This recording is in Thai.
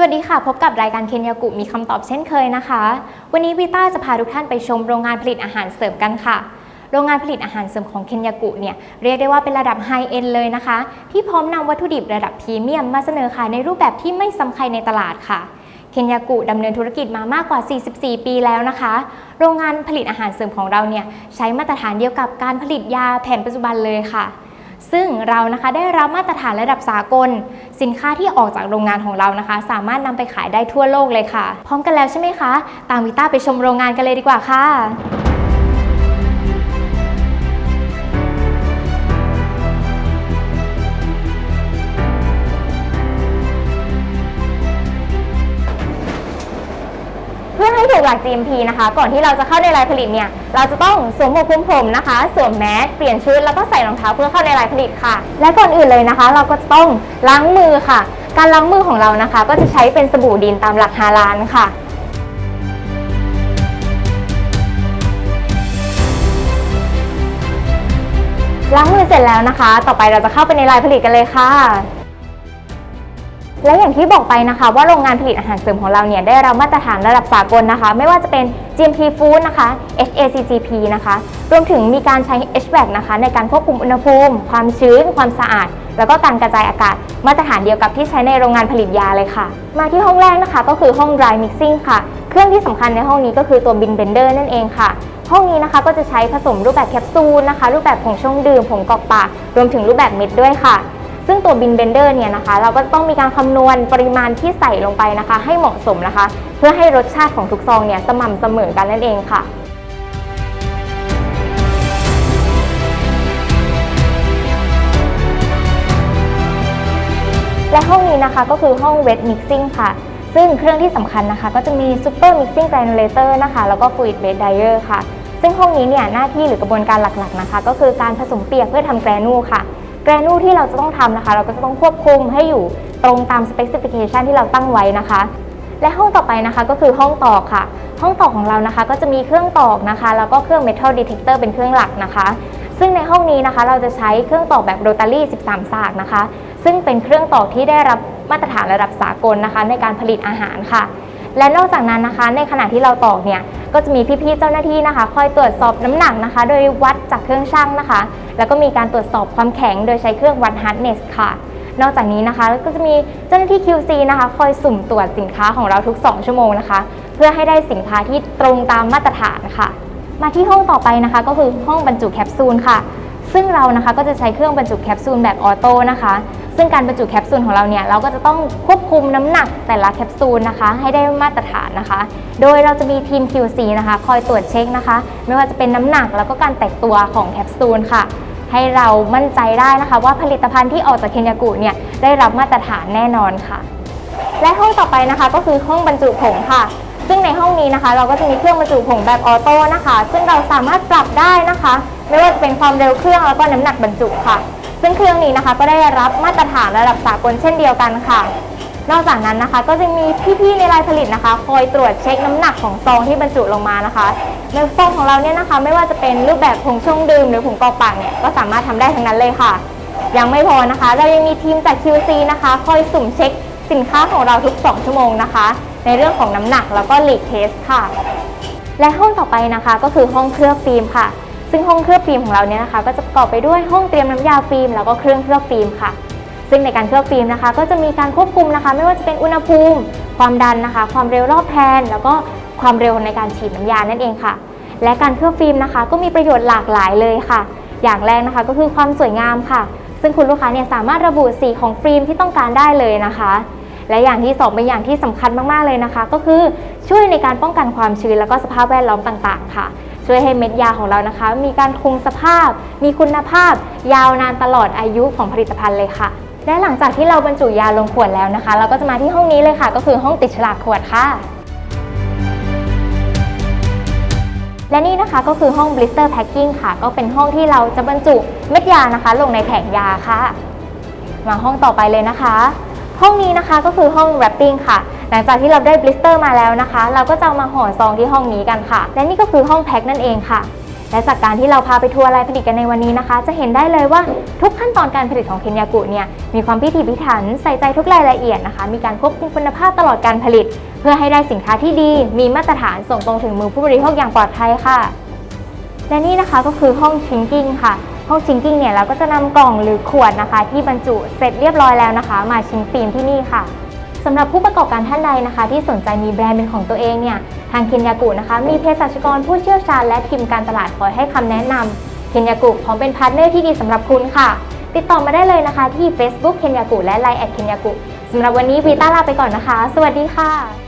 สวัสดีค่ะ พบกับรายการเคนยากุมีคำตอบเช่นเคยนะคะ วันนี้วิต้าจะพาทุกท่านไปชมโรงงานผลิตอาหารเสริมกันค่ะ โรงงานผลิตอาหารเสริมของเคนยากุเนี่ยเรียกได้ว่าเป็นระดับไฮเอ็นเลยนะคะ ที่พร้อมนำวัตถุดิบระดับพรีเมียมมาเสนอขายในรูปแบบที่ไม่ซ้ำใครในตลาดค่ะเคนยากุดำเนินธุรกิจมามากกว่า 44 ปีแล้วนะคะ โรงงานผลิตอาหารเสริมของเราเนี่ยใช้มาตรฐานเดียวกับการผลิตยาแผนปัจจุบันเลยค่ะ ซึ่งเรานะคะได้รับมาตรฐานระดับสากล สินค้าที่ออกจากโรงงานของเรานะคะ สามารถนำไปขายได้ทั่วโลกเลยค่ะ พร้อมกันแล้วใช่ไหมคะ ตามวิต้าไปชมโรงงานกันเลยดีกว่าค่ะ ห้ถูกหลัก GMP นะคะ ก่อนที่เราจะเข้าในรายผลิตเนี่ย เราจะต้องสวมหมวกคลุมผมนะคะ สวมแมสเปลี่ยนชุดแล้วก็ใส่รองเท้าเพื่อเข้าในรายผลิตค่ะ และก่อนอื่นเลยนะคะ เราก็ต้องล้างมือค่ะ การล้างมือของเรานะคะ ก็จะใช้เป็นสบู่ดินตามหลักฮาลาลค่ะล้างมือเสร็จแล้วนะคะ ต่อไปเราจะเข้าไปในรายผลิตกันเลยค่ะ และอย่างที่บอกไปนะคะ ว่าโรงงานผลิตอาหารเสริมของเราเนี่ยได้รับมาตรฐานระดับสากลนะคะ ไม่ว่าจะเป็น GMP Food นะคะ HACCP นะคะ รวมถึงมีการใช้ HVAC นะคะ ในการควบคุมอุณหภูมิ ความชื้น ความสะอาด แล้วก็การกระจายอากาศ มาตรฐานเดียวกับที่ใช้ในโรงงานผลิตยาเลยค่ะ มาที่ห้องแรกนะคะ ก็คือห้อง dry mixing ค่ะ เครื่องที่สำคัญในห้องนี้ก็คือตัว bin blender นั่นเองค่ะห้องนี้นะคะก็จะใช้ผสมรูปแบบแคปซูลนะคะ รูปแบบผงชงดื่มผงกอกปากรวมถึงรูปแบบเม็ดด้วยค่ะ ซึ่งตัวบินเบนเดอร์เนี่ยนะคะ เราก็ต้องมีการคำนวณปริมาณที่ใส่ลงไปนะคะ ให้เหมาะสมนะคะ เพื่อให้รสชาติของทุกซองเนี่ยสม่ำเสมอกันนั่นเองค่ะและห้องนี้นะคะก็คือห้อง wet mixing ค่ะ ซึ่งเครื่องที่สำคัญนะคะ ก็จะมี super mixing granulator นะคะ แล้วก็ fluid bed dryer ค่ะ ซึ่งห้องนี้เนี่ยหน้าที่หรือกระบวนการหลักๆนะคะ ก็คือการผสมเปียกเพื่อทำแกรนูค่ะ กรนูที่เราจะต้องทำนะคะ เราก็จะต้องควบคุมให้อยู่ตรงตาม specification ที่เราตั้งไว้นะคะ และห้องต่อไปนะคะก็คือห้องตอกค่ะ ห้องตอกของเรานะคะ ก็จะมีเครื่องตอกนะคะ แล้วก็เครื่อง metal detector เป็นเครื่องหลักนะคะ ซึ่งในห้องนี้นะคะ เราจะใช้เครื่องตอกแบบโรตารี่ 13 สากนะคะ ซึ่งเป็นเครื่องตอกที่ได้รับมาตรฐานระดับสากลนะคะ ในการผลิตอาหารค่ะ และนอกจากนั้นนะคะ ในขณะที่เราตอกเนี่ยก็จะมีพี่ๆเจ้าหน้าที่นะคะ คอยตรวจสอบน้ำหนักนะคะ โดยวัดจากเครื่องชั่งนะคะ แล้วก็มีการตรวจสอบความแข็งโดยใช้เครื่องวัด hardness ค่ะ นอกจากนี้นะคะก็จะมีเจ้าหน้าที่ QC นะคะ คอยสุ่มตรวจสินค้าของเราทุก 2 ชั่วโมงนะคะ เพื่อให้ได้สินค้าที่ตรงตามมาตรฐานค่ะ มาที่ห้องต่อไปนะคะ ก็คือห้องบรรจุแคปซูลค่ะ ซึ่งเรานะคะก็จะใช้เครื่องบรรจุแคปซูลแบบออโต้นะคะ ซึ่งการบรรจุแคปซูลของเราเนี่ยเราก็จะต้องควบคุมน้ำหนักแต่ละแคปซูลนะคะ ให้ได้มาตรฐานนะคะ โดยเราจะมีทีม QC นะคะ คอยตรวจเช็คนะคะ ไม่ว่าจะเป็นน้ำหนักแล้วก็การแตกตัวของแคปซูลค่ะ ให้เรามั่นใจได้นะคะ ว่าผลิตภัณฑ์ที่ออกจากเคนยากุเนี่ยได้รับมาตรฐานแน่นอนค่ะ และห้องต่อไปนะคะก็คือห้องบรรจุผงค่ะซึ่งในห้องนี้นะคะ เราก็จะมีเครื่องบรรจุผงแบบออโต้นะคะ ซึ่งเราสามารถปรับได้นะคะ ไม่ว่าจะเป็นความเร็วเครื่องแล้วก็น้ำหนักบรรจุค่ะ ซึ่งเครื่องนี้นะคะก็ได้รับมาตรฐานระดับสากลเช่นเดียวกันค่ะ นอกจากนั้นนะคะก็จะมีพี่ๆในรายผลิตนะคะ คอยตรวจเช็คน้ำหนักของซองที่บรรจุลงมานะคะในซองของเราเนี่ยนะคะ ไม่ว่าจะเป็นรูปแบบผงชงดื่มหรือผงกอกปากเนี่ยก็สามารถทำได้ทั้งนั้นเลยค่ะ ยังไม่พอนะคะ เรายังมีทีมจาก QC นะคะ คอยสุ่มเช็คสินค้าของเราทุก 2 ชั่วโมงนะคะ ในเรื่องของน้ำหนักแล้วก็ลีกเทสค่ะ และห้องต่อไปนะคะก็คือห้องเคลือบฟิล์มค่ะ ซึ่งห้องเคลือบฟิล์มของเราเนี่ยนะคะ ก็จะประกอบไปด้วยห้องเตรียมน้ำยาฟิล์มแล้วก็เครื่องเคลือบฟิล์มค่ะ ซึ่งในการเคลือบฟิล์มนะคะ ก็จะมีการควบคุมนะคะ ไม่ว่าจะเป็นอุณหภูมิ ความดันนะคะ ความเร็วรอบแพนแล้วก็ความเร็วในการฉีดน้ำยานั่นเองค่ะ และการเคลือบฟิล์มนะคะ ก็มีประโยชน์หลากหลายเลยค่ะ อย่างแรกนะคะก็คือความสวยงามค่ะ ซึ่งคุณลูกค้าเนี่ยสามารถระบุสีของฟิล์มที่ต้องการได้เลยนะคะและอย่างที่สองเป็นอย่างที่สำคัญมาก ๆ เลยนะคะ ก็คือช่วยในการป้องกันความชื้น แล้วก็สภาพแวดล้อมต่าง ๆ ค่ะ ช่วยให้เม็ดยาของเรานะคะ มีการคงสภาพ มีคุณภาพ ยาวนานตลอดอายุของผลิตภัณฑ์เลยค่ะ และหลังจากที่เราบรรจุยาลงขวดแล้วนะคะ เราก็จะมาที่ห้องนี้เลยค่ะ ก็คือห้องติดฉลากขวดค่ะ และนี่นะคะก็คือห้อง blister packing ค่ะ ก็เป็นห้องที่เราจะบรรจุเม็ดยานะคะ ลงในแผงยาค่ะ มาห้องต่อไปเลยนะคะ ห้องนี้นะคะก็คือห้อง wrapping ค่ะ หลังจากที่เราได้ blister มาแล้วนะคะ เราก็จะามาห่อซองที่ห้องนี้กันค่ะ และนี่ก็คือห้องแพ็คนั่นเองค่ะ และจากการที่เราพาไปทัวร์ลายผลิตกันในวันนี้นะคะ จะเห็นได้เลยว่าทุกขั้นตอนการผลิตของเคนยากุเนี่ยมีความพิถีพิถันใส่ใจทุกรายละเอียดนะคะ มีการควบคุมคุณภาพตลอดการผลิต เพื่อให้ได้สินค้าที่ดี มีมาตรฐานส่งตรงถึงมือผู้บริโภคอย่างปลอดภัยค่ะ และนี่นะคะก็คือห้องชิงกิ้งค่ะห้องชิงกิ้งเนี่ยเราก็จะนำกล่องหรือขวดนะคะ ที่บรรจุเสร็จเรียบร้อยแล้วนะคะ มาชิงฟิล์มที่นี่ค่ะ สำหรับผู้ประกอบการท่านใดนะคะ ที่สนใจมีแบรนด์เป็นของตัวเองเนี่ยทางเคนยากุนะคะ มีเภสัชกรผู้เชี่ยวชาญและทีมการตลาดคอยให้คำแนะนำเคนยากุพร้อมเป็นพาร์ทเนอร์ที่ดีสำหรับคุณค่ะ ติดต่อมาได้เลยนะคะที่ Facebook เคนยากุและ Line แอดเคนยากุสำหรับวันนี้วีต้าลาไปก่อนนะคะ สวัสดีค่ะ